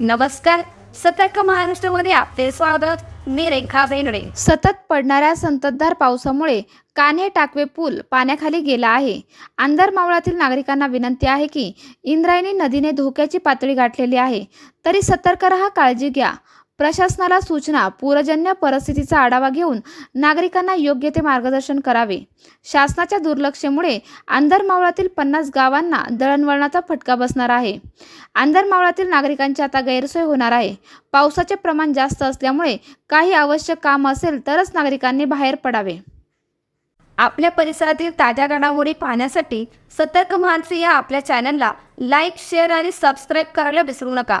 नमस्कार. सतर्क महाराष्ट्रामध्ये आपले स्वागत. मी रेखा बेनडे सतत पडणाऱ्या संततधार पावसामुळे कान्हे टाकवे पूल पाण्याखाली गेला आहे. आंदर मावळातील नागरिकांना विनंती आहे की इंद्रायणी नदीने धोक्याची पातळी गाठलेली आहे. तरी सतर्क रहा काळजी घ्या. प्रशासनाला सूचना पूरजन्य परिस्थितीचा आढावा घेऊन नागरिकांना योग्य ते मार्गदर्शन करावे. शासनाच्या दुर्लक्षेमुळे आंधरमावळातील पन्नास गावांना दळणवळणाचा फटका बसणार आहे. आंधरमावळातील नागरिकांची आता गैरसोय होणार आहे. पावसाचे प्रमाण जास्त असल्यामुळे काही आवश्यक काम असेल तरच नागरिकांनी बाहेर पडावे. आपल्या परिसरातील ताज्या घडामोडी पाहण्यासाठी सतर्क मानसी या आपल्या चॅनलला लाईक शेअर आणि सबस्क्राईब करायला विसरू नका.